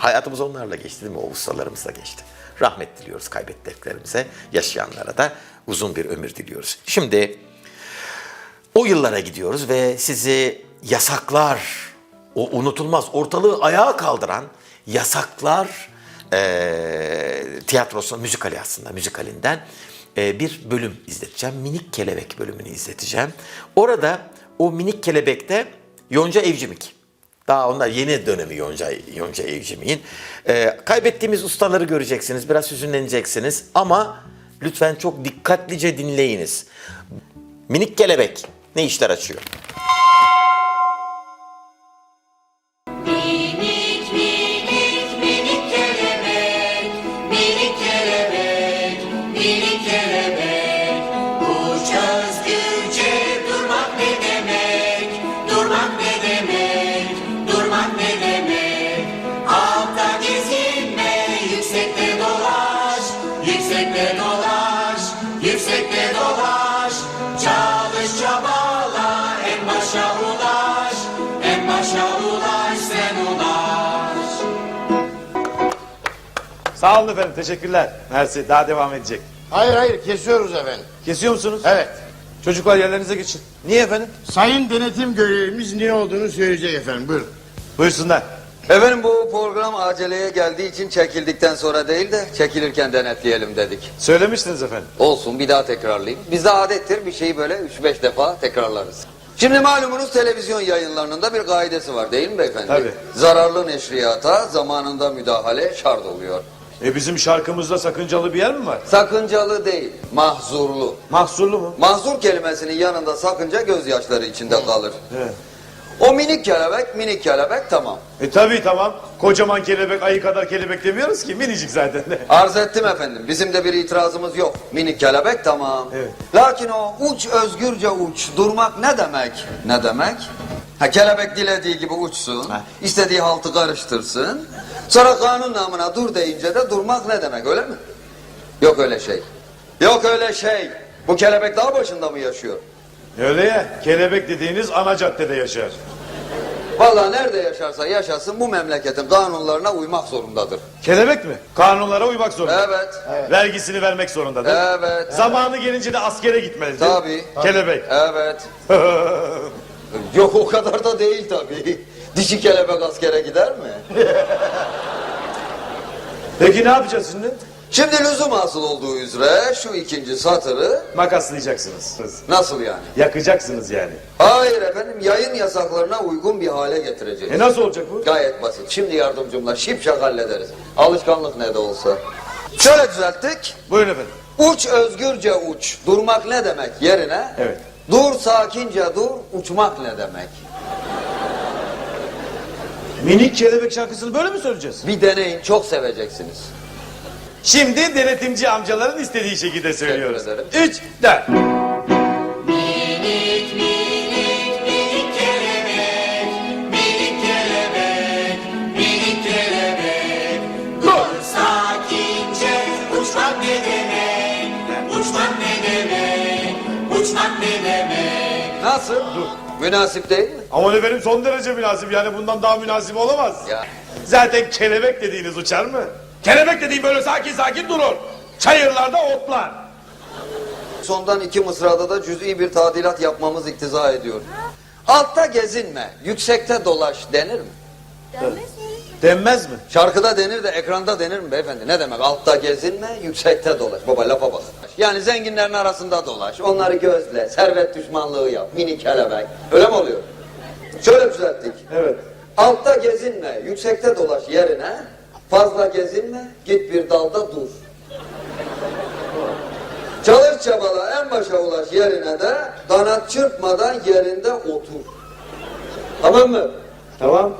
Hayatımız onlarla geçti değil mi? O ustalarımızla geçti. Rahmet diliyoruz kaybettiklerimize, yaşayanlara da uzun bir ömür diliyoruz. Şimdi o yıllara gidiyoruz ve sizi yasaklar, o unutulmaz ortalığı ayağa kaldıran yasaklar eee tiyatrosu, müzikali aslında müzikalinden eee, bir bölüm izleteceğim. Minik Kelebek bölümünü izleteceğim. Orada o minik kelebekte Yonca Evcimik. Daha onlar yeni dönemi Yonca, Yonca Evcimik'in. Eee, kaybettiğimiz ustaları göreceksiniz, biraz hüzünleneceksiniz ama lütfen çok dikkatlice dinleyiniz. Minik kelebek ne işler açıyor? Sağ olun efendim teşekkürler. Mersi daha devam edecek. Hayır hayır kesiyoruz efendim. Kesiyor musunuz? Evet. Çocuklar yerlerinize geçin. Niye efendim? Sayın denetim görevimiz ne olduğunu söyleyecek efendim. Buyurun. Buyursunlar. Efendim bu program aceleye geldiği için çekildikten sonra değil de çekilirken denetleyelim dedik. Söylemiştiniz efendim. Olsun bir daha tekrarlayayım. Bizde adettir bir şeyi böyle 3-5 defa tekrarlarız. Şimdi malumunuz televizyon yayınlarının da bir kaidesi var değil mi beyefendi? Tabii. Zararlı neşriyata zamanında müdahale şart oluyor. E bizim şarkımızda sakıncalı bir yer mi var? Sakıncalı değil, mahzurlu. Mahsurlu mu? Mahzur kelimesinin yanında sakınca gözyaşları içinde kalır. Evet. O minik kelebek, minik kelebek tamam. E tabii tamam. Kocaman kelebek ayı kadar kelebek demiyoruz ki minicik zaten. Arz ettim efendim. Bizim de bir itirazımız yok. Minik kelebek tamam. Evet. Lakin o uç özgürce uç. Durmak ne demek? Ne demek? Ha kelebek dilediği gibi uçsun. Ha. istediği haltı karıştırsın. Sonra kanun namına dur deyince de durmak ne demek öyle mi? Yok öyle şey. Yok öyle şey. Bu kelebek dağ başında mı yaşıyor? Öyle ya. Kelebek dediğiniz ana caddede yaşar. Vallahi nerede yaşarsa yaşasın bu memleketin kanunlarına uymak zorundadır. Kelebek mi? Kanunlara uymak zorunda. Evet. Vergisini vermek zorundadır. Evet. Zamanı gelince de askere gitmelidir. Tabii. Kelebek. Evet. Yok o kadar da değil tabii. Dişi kelebek askere gider mi? Peki ne yapacağız şimdi? Şimdi lüzum hasıl olduğu üzere şu ikinci satırı Makaslayacaksınız. nasıl yani? Yakacaksınız yani. Hayır efendim yayın yasaklarına uygun bir hale getireceğiz. E nasıl olacak bu? Gayet basit. Şimdi yardımcımla şipşak hallederiz. Alışkanlık ne de olsa. Şöyle düzelttik. Buyurun efendim. Uç özgürce uç. Durmak ne demek yerine? Evet. Dur sakince dur. Uçmak ne demek? Minik kelebek şarkısını böyle mi söyleyeceğiz? Bir deneyin çok seveceksiniz. Şimdi denetimci amcaların istediği şekilde söylüyoruz. ederim. Üç, dört. Minik minik minik kelebek, minik kelebek, minik kelebek. Dur sakince uçmak ne demek, uçmak ne Nasıl? Dur. Münasip değil mi? Ama efendim son derece münasip yani bundan daha münasip olamaz. Ya. Zaten kelebek dediğiniz uçar mı? Kelebek dediğin böyle sakin sakin durur. Çayırlarda otlar. Sondan iki mısrada da cüz'i bir tadilat yapmamız iktiza ediyor. Altta gezinme, yüksekte dolaş denir mi? Denmez mi? Şarkıda denir de ekranda denir mi beyefendi? Ne demek? Altta gezinme, yüksekte dolaş. Baba lafa bak. Yani zenginlerin arasında dolaş. Onları gözle, servet düşmanlığı yap. Mini kelebek. Öyle mi oluyor? Şöyle düzelttik. Evet. Altta gezinme, yüksekte dolaş yerine fazla gezinme, git bir dalda dur. Çalış çabala en başa ulaş yerine de kanat çırpmadan yerinde otur. Tamam mı? Tamam.